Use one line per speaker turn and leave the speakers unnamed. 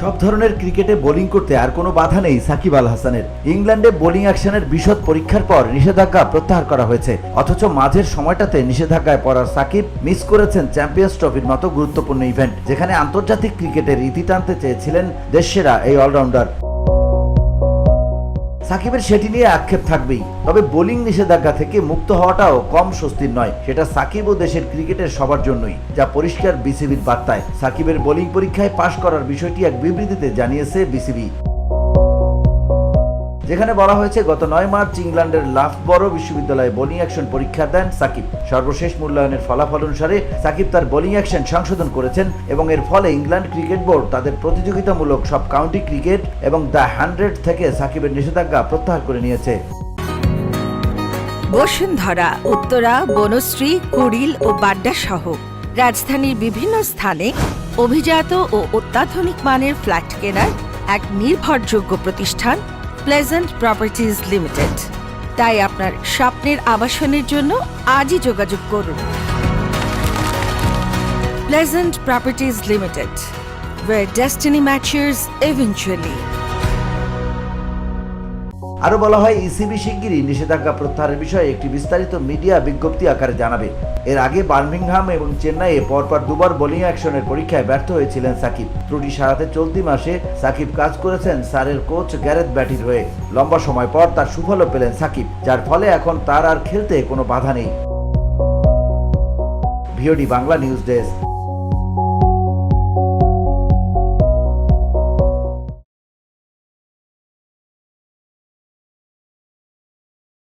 সব ধরনের ক্রিকেটে বোলিং করতে আর কোনো বাধা নেই সাকিব আল হাসানের। ইংল্যান্ডে বোলিং অ্যাকশনের বিশদ পরীক্ষার পর নিষেধাজ্ঞা প্রত্যাহার করা হয়েছে। অথচ মাঝের সময়টাতে নিষেধাজ্ঞায় পড়ার সাকিব মিস করেছেন চ্যাম্পিয়ন্স ট্রফির মতো গুরুত্বপূর্ণ ইভেন্ট, যেখানে আন্তর্জাতিক ক্রিকেটের ইতি টানতে চেয়েছিলেন দেশসেরা এই অলরাউন্ডার। সাকিবের সেটি নিয়ে আক্ষেপ থাকবেই। তবে বোলিং নিষেধাজ্ঞা থেকে মুক্ত হওয়াটাও কম স্বস্তির নয়, সেটা সাকিব ও দেশের ক্রিকেটের সবার জন্যই, যা পরিষ্কার বিসিবির বার্তায়। সাকিবের বোলিং পরীক্ষায় পাশ করার বিষয়টি এক বিবৃতিতে জানিয়েছে বিসিবি। যেখানে বলা হয়েছে, গত নয় মার্চ ইংল্যান্ডের লাফবরো বিশ্ববিদ্যালয়ে বোলিং অ্যাকশন পরীক্ষা দেন সাকিব। সর্বশেষ মূল্যায়নের ফলাফল অনুসারে, সাকিব তার বোলিং অ্যাকশন সংশোধন করেছেন এবং এর ফলে ইংল্যান্ড ক্রিকেট বোর্ড তাদের প্রতিযোগিতামূলক সব কাউন্টি ক্রিকেট এবং দ্য হান্ড্রেড থেকে সাকিবের নিষেধাজ্ঞা প্রত্যাহার করে নিয়েছে।
বসুন্ধরা, উত্তরা, বনশ্রী, কুড়িল ও বাড্ডা সহ রাজধানীর বিভিন্ন স্থানে অভিজাত ও অত্যাধুনিক মানের ফ্ল্যাট কেনার এক নির্ভরযোগ্য প্রতিষ্ঠান প্লেজেন্ট প্রপার্টিজ লিমিটেড তাই আপনার স্বপ্নের আবাসনের জন্য আজই যোগাযোগ করুন। Pleasant properties limited where destiny matches eventually
আরও বলা হয়, ইসিবি শিগগিরই নিষেধাজ্ঞা প্রত্যাহারের বিষয়ে একটি বিস্তারিত মিডিয়া বিজ্ঞপ্তি আকারে জানাবে। এর আগে বার্মিংহাম এবং চেন্নাইয়ে পরপর দুবার বোলিং অ্যাকশনের পরীক্ষায় ব্যর্থ হয়েছিলেন সাকিব। ত্রুটি সারাতে চলতি মাসে সাকিব কাজ করেছেন সারের কোচ গ্যারেথ ব্যাটির হয়ে। লম্বা সময় পর তার সুফলও পেলেন সাকিব, যার ফলে এখন তার আর খেলতে কোনো বাধা নেই। VOD Bangla news desk.